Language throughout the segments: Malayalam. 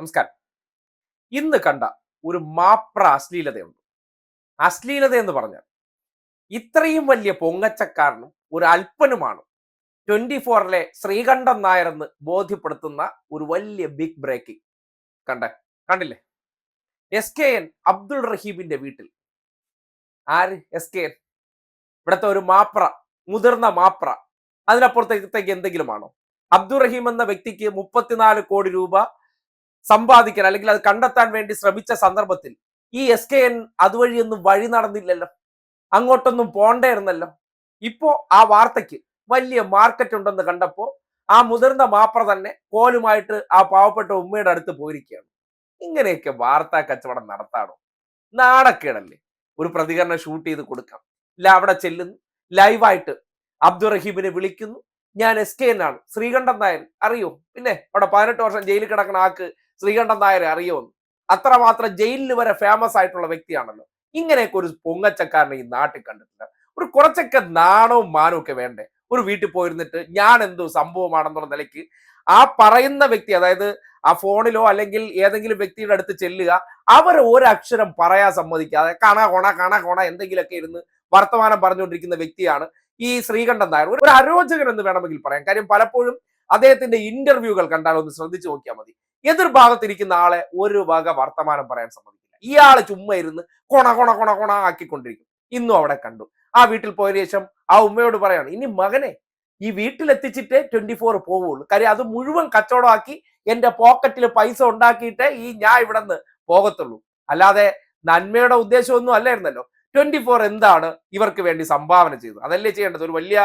നമസ്കാരം. ഇന്ന് കണ്ട ഒരു മാപ്ര അശ്ലീലതയുണ്ട്. അശ്ലീലത എന്ന് പറഞ്ഞാൽ ഇത്രയും വലിയ പൊങ്ങച്ചക്കാരനും ഒരു അല്പനുമാണ് ട്വന്റി ഫോറിലെ ശ്രീകണ്ഠൻ നായർ എന്ന് ബോധ്യപ്പെടുത്തുന്ന ഒരു വലിയ ബിഗ് ബ്രേക്കിംഗ് കണ്ട? കണ്ടില്ലേ? എസ് കെ എൻ അബ്ദുൾ റഹീബിന്റെ വീട്ടിൽ. ആര്? എസ് കെ എൻ ഇവിടുത്തെ ഒരു മാപ്ര മുതിർന്ന മാപ്ര. അതിനപ്പുറത്തേക്ക് എന്തെങ്കിലുമാണോ? അബ്ദുൾ റഹീം എന്ന വ്യക്തിക്ക് മുപ്പത്തിനാല് കോടി രൂപ സമ്പാദിക്കാൻ അല്ലെങ്കിൽ അത് കണ്ടെത്താൻ വേണ്ടി ശ്രമിച്ച സന്ദർഭത്തിൽ ഈ എസ് കെ എൻ അതുവഴിയൊന്നും വഴി നടന്നില്ലല്ലോ. അങ്ങോട്ടൊന്നും പോണ്ടായിരുന്നല്ലോ ഇപ്പോ ആ വാർത്തയ്ക്ക് വലിയ മാർക്കറ്റ് ഉണ്ടെന്ന് കണ്ടപ്പോ ആ മുതിർന്ന മാപ്ര തന്നെ കോലുമായിട്ട് ആ പാവപ്പെട്ട ഉമ്മയുടെ അടുത്ത് പോയിരിക്കുകയാണ്. ഇങ്ങനെയൊക്കെ വാർത്താ കച്ചവടം നടത്താണോ നാടക്കേടല്ലേ ഒരു പ്രതികരണം ഷൂട്ട് ചെയ്ത് കൊടുക്കാം. ഇല്ല അവിടെ ചെല്ലുന്നു. ലൈവായിട്ട് അബ്ദുറഹീമിനെ വിളിക്കുന്നു. ഞാൻ എസ് കെ ആണ്. ശ്രീകണ്ഠൻ നായർ. അറിയോ? പിന്നെ അവിടെ പതിനെട്ട് വർഷം ജയിലിൽ കിടക്കുന്ന ആൾക്ക് ശ്രീകണ്ഠൻ നായരെ അറിയുമെന്ന് അത്രമാത്രം ജയിലിൽ വരെ ഫേമസ് ആയിട്ടുള്ള വ്യക്തിയാണല്ലോ. ഇങ്ങനെയൊക്കെ ഒരു പൊങ്ങച്ചക്കാരനെ ഈ നാട്ടിൽ കണ്ടിട്ടില്ല. ഒരു കുറച്ചൊക്കെ നാണവും മാനവും ഒക്കെ വേണ്ടേ? ഒരു വീട്ടിൽ പോയിരുന്നിട്ട് ഞാൻ എന്തോ സംഭവമാണെന്നുള്ള നിലയ്ക്ക് ആ പറയുന്ന വ്യക്തി അതായത് ആ ഫോണിലോ അല്ലെങ്കിൽ ഏതെങ്കിലും വ്യക്തിയുടെ അടുത്ത് ചെല്ലുക അവർ ഒരക്ഷരം പറയാൻ സമ്മതിക്കാതെ കണ കൊണ കണ കൊണ എന്തെങ്കിലുമൊക്കെ ഇരുന്ന് വർത്തമാനം പറഞ്ഞുകൊണ്ടിരിക്കുന്ന വ്യക്തിയാണ് ഈ ശ്രീകണ്ഠൻ നായർ. ഒരു അരോചകൻ എന്ന് വേണമെങ്കിൽ പറയാം. കാര്യം പലപ്പോഴും അദ്ദേഹത്തിന്റെ ഇന്റർവ്യൂകൾ കണ്ടാൽ ഒന്ന് ശ്രദ്ധിച്ചു നോക്കിയാൽ മതി. എതിർഭാഗത്തിരിക്കുന്ന ആളെ ഒരു വക വർത്തമാനം പറയാൻ സമ്മതിക്കില്ല. ഇയാൾ ചുമ്മാ ഇരുന്ന് കൊണ കൊണ കൊണ കൊണ ആക്കിക്കൊണ്ടിരിക്കും. ഇന്നും അവിടെ കണ്ടു. ആ വീട്ടിൽ പോയതിനു ശേഷം ആ ഉമ്മയോട് പറയാണ് ഇനി മകനെ ഈ വീട്ടിലെത്തിച്ചിട്ടേ ട്വന്റി ഫോർ പോവുള്ളൂ. കാര്യം അത് മുഴുവൻ കച്ചവടമാക്കി എന്റെ പോക്കറ്റിൽ പൈസ ഉണ്ടാക്കിയിട്ടേ ഈ ഞാൻ ഇവിടെ നിന്ന് പോകത്തുള്ളൂ. അല്ലാതെ നന്മയുടെ ഉദ്ദേശമൊന്നും അല്ലായിരുന്നല്ലോ. ട്വന്റി ഫോർ എന്താണ് ഇവർക്ക് വേണ്ടി സംഭാവന ചെയ്തത്? അതല്ലേ ചെയ്യേണ്ടത്? ഒരു വലിയ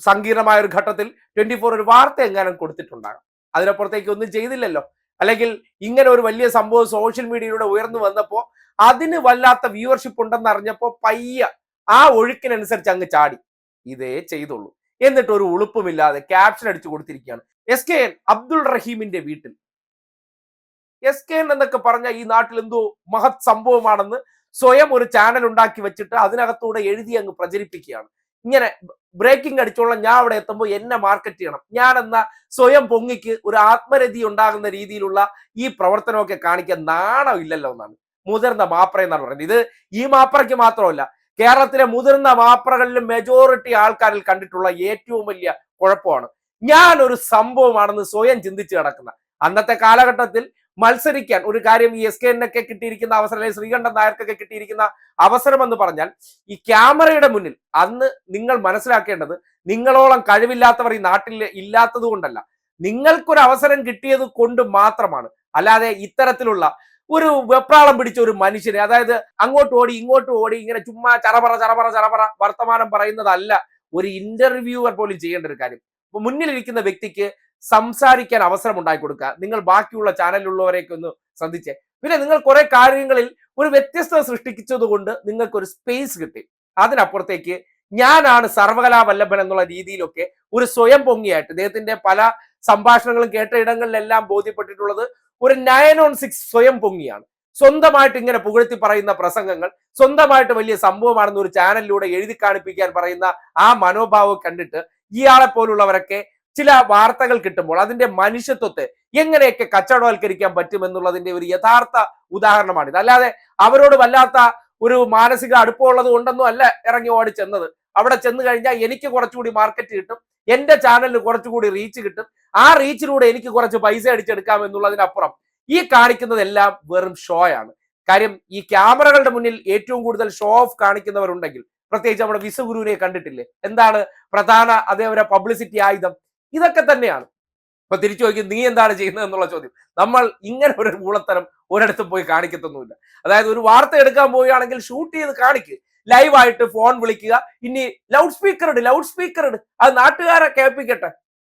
സങ്കീർണമായ ഒരു ഘട്ടത്തിൽ ട്വന്റി ഫോർ ഒരു വാർത്ത എങ്ങാനും കൊടുത്തിട്ടുണ്ടാകും. അതിനപ്പുറത്തേക്ക് ഒന്നും ചെയ്തില്ലല്ലോ. അല്ലെങ്കിൽ ഇങ്ങനെ ഒരു വലിയ സംഭവം സോഷ്യൽ മീഡിയയിലൂടെ ഉയർന്നു വന്നപ്പോൾ അതിന് വല്ലാത്ത വ്യൂവർഷിപ്പ് ഉണ്ടെന്ന് അറിഞ്ഞപ്പോൾ പയ്യ ആ ഒഴുക്കിനനുസരിച്ച് അങ്ങ് ചാടി. ഇതേ ചെയ്തുള്ളൂ. എന്നിട്ട് ഒരു ഉളുപ്പുമില്ലാതെ ക്യാപ്ഷൻ അടിച്ചു കൊടുത്തിരിക്കുകയാണ്. എസ് കെ എൻ അബ്ദുൾ റഹീമിന്റെ വീട്ടിൽ. എസ് കെ എൻ എന്നൊക്കെ പറഞ്ഞ ഈ നാട്ടിൽ എന്തോ മഹത് സംഭവമാണെന്ന് സ്വയം ഒരു ചാനൽ ഉണ്ടാക്കി വെച്ചിട്ട് അതിനകത്തൂടെ എഴുതി അങ്ങ് പ്രചരിപ്പിക്കുകയാണ്. ഇങ്ങനെ ബ്രേക്കിംഗ് അടിച്ചോളം ഞാൻ അവിടെ എത്തുമ്പോൾ എന്നെ മാർക്കറ്റ് ചെയ്യണം. ഞാൻ എന്ന സ്വയം പൊങ്ങിക്ക് ഒരു ആത്മരതി ഉണ്ടാകുന്ന രീതിയിലുള്ള ഈ പ്രവർത്തനമൊക്കെ കാണിക്കാൻ നാണം ഇല്ലല്ലോ എന്നാണ്. മുതിർന്ന മാപ്ര എന്നാണ് പറയുന്നത്. ഇത് ഈ മാപ്രയ്ക്ക് മാത്രമല്ല കേരളത്തിലെ മുതിർന്ന മാപ്രകളിലും മെജോറിറ്റി ആൾക്കാരിൽ കണ്ടിട്ടുള്ള ഏറ്റവും വലിയ കുഴപ്പമാണ്. ഞാൻ ഒരു സംഭവമാണെന്ന് സ്വയം ചിന്തിച്ച് കിടക്കുന്ന അന്നത്തെ കാലഘട്ടത്തിൽ മത്സരിക്കാൻ ഒരു കാര്യം ഈ എസ് കെ എന്നൊക്കെ കിട്ടിയിരിക്കുന്ന അവസരം അല്ലെങ്കിൽ ശ്രീകണ്ഠൻ നായർക്കൊക്കെ കിട്ടിയിരിക്കുന്ന അവസരം എന്ന് പറഞ്ഞാൽ ഈ ക്യാമറയുടെ മുന്നിൽ അന്ന് നിങ്ങൾ മനസ്സിലാക്കേണ്ടത് നിങ്ങളോളം കഴിവില്ലാത്തവർ ഈ നാട്ടിൽ ഇല്ലാത്തത് കൊണ്ടല്ല. നിങ്ങൾക്കൊരു അവസരം കിട്ടിയത് കൊണ്ട് മാത്രമാണ്. അല്ലാതെ ഇത്തരത്തിലുള്ള ഒരു വെപ്രാളം പിടിച്ച ഒരു മനുഷ്യനെ അതായത് അങ്ങോട്ട് ഓടി ഇങ്ങോട്ട് ഓടി ഇങ്ങനെ ചുമ്മാ ചറപറ ചറപറ ചറപറ വർത്തമാനം പറയുന്നതല്ല ഒരു ഇന്റർവ്യൂവർ പോലും ചെയ്യേണ്ട ഒരു കാര്യം. മുന്നിലിരിക്കുന്ന വ്യക്തിക്ക് സംസാരിക്കാൻ അവസരം ഉണ്ടാക്കി കൊടുക്കുക. നിങ്ങൾ ബാക്കിയുള്ള ചാനലിലുള്ളവരെയൊക്കെ ഒന്ന് ശ്രദ്ധിച്ചേ. പിന്നെ നിങ്ങൾ കുറെ കാര്യങ്ങളിൽ ഒരു വ്യത്യസ്തത സൃഷ്ടിച്ചതുകൊണ്ട് നിങ്ങൾക്ക് ഒരു സ്പേസ് കിട്ടി. അതിനപ്പുറത്തേക്ക് ഞാനാണ് സർവകലാ വല്ലഭൻ എന്നുള്ള രീതിയിലൊക്കെ ഒരു സ്വയം പൊങ്ങിയായിട്ട് അദ്ദേഹത്തിന്റെ പല സംഭാഷണങ്ങളും കേട്ട ഇടങ്ങളിലെല്ലാം ബോധ്യപ്പെട്ടിട്ടുള്ളത് ഒരു നയൻ ഓൺ സിക്സ് സ്വയം പൊങ്ങിയാണ്. സ്വന്തമായിട്ട് ഇങ്ങനെ പുകഴ്ത്തി പറയുന്ന പ്രസംഗങ്ങൾ സ്വന്തമായിട്ട് വലിയ സംഭവമാണെന്ന് ഒരു ചാനലിലൂടെ എഴുതി കാണിപ്പിക്കാൻ പറയുന്ന ആ മനോഭാവം കണ്ടിട്ട് ഇയാളെ പോലുള്ളവരൊക്കെ ചില വാർത്തകൾ കിട്ടുമ്പോൾ അതിന്റെ മനുഷ്യത്വത്തെ എങ്ങനെയൊക്കെ കച്ചവടവൽക്കരിക്കാൻ പറ്റുമെന്നുള്ളതിന്റെ ഒരു യഥാർത്ഥ ഉദാഹരണമാണിത്. അല്ലാതെ അവരോട് വല്ലാത്ത ഒരു മാനസിക അടുപ്പമുള്ളത് കൊണ്ടൊന്നും അല്ല ഇറങ്ങി ഓടി ചെന്നത്. അവിടെ ചെന്ന് കഴിഞ്ഞാൽ എനിക്ക് കുറച്ചുകൂടി മാർക്കറ്റ് കിട്ടും എന്റെ ചാനലിന് കുറച്ചുകൂടി റീച്ച് കിട്ടും ആ റീച്ചിലൂടെ എനിക്ക് കുറച്ച് പൈസ അടിച്ചെടുക്കാം എന്നുള്ളതിനപ്പുറം ഈ കാണിക്കുന്നതെല്ലാം വെറും ഷോ ആണ്. കാര്യം ഈ ക്യാമറകളുടെ മുന്നിൽ ഏറ്റവും കൂടുതൽ ഷോ ഓഫ് കാണിക്കുന്നവരുണ്ടെങ്കിൽ പ്രത്യേകിച്ച് നമ്മുടെ വിസുഗുരുവിനെ കണ്ടിട്ടില്ലേ? എന്താണ് പ്രധാന അതേപോലെ പബ്ലിസിറ്റി ആയുധം? ഇതൊക്കെ തന്നെയാണ്. ഇപ്പൊ തിരിച്ചു നോക്കി നീ എന്താണ് ചെയ്യുന്നത്? എന്നുള്ള ചോദ്യം. നമ്മൾ ഇങ്ങനെ ഒരു മൂളത്തരം ഒരിടത്തും പോയി കാണിക്കത്തൊന്നുമില്ല. അതായത് ഒരു വാർത്ത എടുക്കാൻ പോവുകയാണെങ്കിൽ ഷൂട്ട് ചെയ്ത് കാണിക്കുക ലൈവായിട്ട് ഫോൺ വിളിക്കുക. ഇനി ലൗഡ് സ്പീക്കർ ഇട് ലൗഡ് സ്പീക്കർ ഇട്. അത് നാട്ടുകാരെ കേൾപ്പിക്കട്ടെ.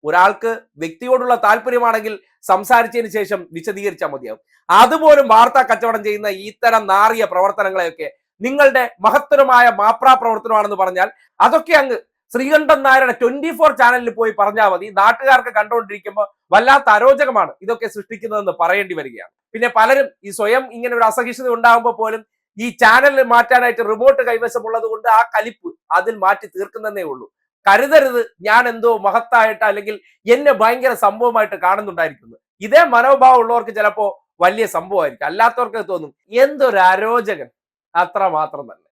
ഒരാൾക്ക് വ്യക്തിയോടുള്ള താല്പര്യമാണെങ്കിൽ സംസാരിച്ചതിന് ശേഷം വിശദീകരിച്ചാൽ മതിയാവും. അതുപോലും വാർത്താ കച്ചവടം ചെയ്യുന്ന ഇത്തരം നാറിയ പ്രവർത്തനങ്ങളെയൊക്കെ നിങ്ങളുടെ മഹത്തരമായ മാപ്രാ പ്രവർത്തനമാണെന്ന് പറഞ്ഞാൽ അതൊക്കെ അങ്ങ് ശ്രീകണ്ഠൻ നായരുടെ ട്വന്റി ഫോർ ചാനലിൽ പോയി പറഞ്ഞാൽ മതി. നാട്ടുകാർക്ക് കണ്ടുകൊണ്ടിരിക്കുമ്പോൾ വല്ലാത്ത അരോചകമാണ് ഇതൊക്കെ സൃഷ്ടിക്കുന്നതെന്ന് പറയേണ്ടി വരികയാണ്. പിന്നെ പലരും ഈ സ്വയം ഇങ്ങനെ ഒരു അസഹിഷ്ണുത ഉണ്ടാകുമ്പോൾ പോലും ഈ ചാനൽ മാറ്റാനായിട്ട് റിമോട്ട് കൈവശമുള്ളത് കൊണ്ട് ആ കലിപ്പ് അതിൽ മാറ്റി തീർക്കുന്നതേ ഉള്ളൂ. കരുതരുത് ഞാൻ എന്തോ മഹത്തായിട്ട് അല്ലെങ്കിൽ എന്നെ ഭയങ്കര സംഭവമായിട്ട് കാണുന്നുണ്ടായിരിക്കുന്നു. ഇതേ മനോഭാവം ഉള്ളവർക്ക് ചിലപ്പോൾ വലിയ സംഭവമായിരിക്കും. അല്ലാത്തവർക്ക് തോന്നും എന്തൊരു അരോചകൻ. അത്ര മാത്രം തന്നെ.